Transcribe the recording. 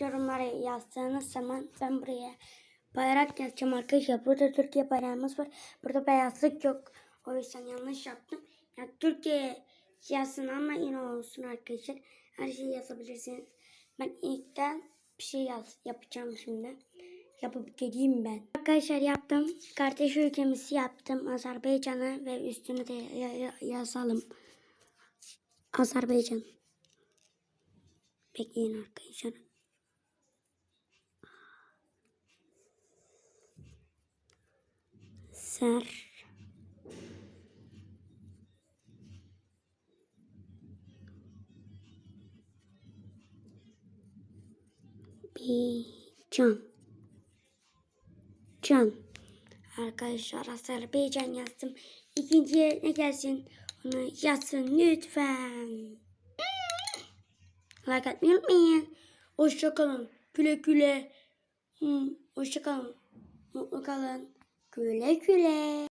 yorumlara yazdığınız zaman ben buraya bayrak yazacağım arkadaşlar. Burada Türkiye bayrağımız var. Burada beyazlık yok. O yüzden yanlış yaptım. Yani Türkiye yazsın ama yine olsun arkadaşlar. Her şeyi yazabilirsiniz. Ben ilkten bir şey yaz, yapacağım şimdi. Yapıp geleyim ben. Arkadaşlar yaptım. Kardeş ülkemizi yaptım. Azerbaycan'ı ve üstünü de ya- ya- yazalım. Azerbaycan. Bekleyin arkadaşlar. Ser. Bir can. Can. Arkadaşlar Azerbaycan yazdım. İkinciye ne gelsin? Onu yazsın lütfen. Like atmayı unutmayın. Hoşçakalın. Güle güle. Hmm, Hoşçakalın. Mutlu kalın. Güle güle.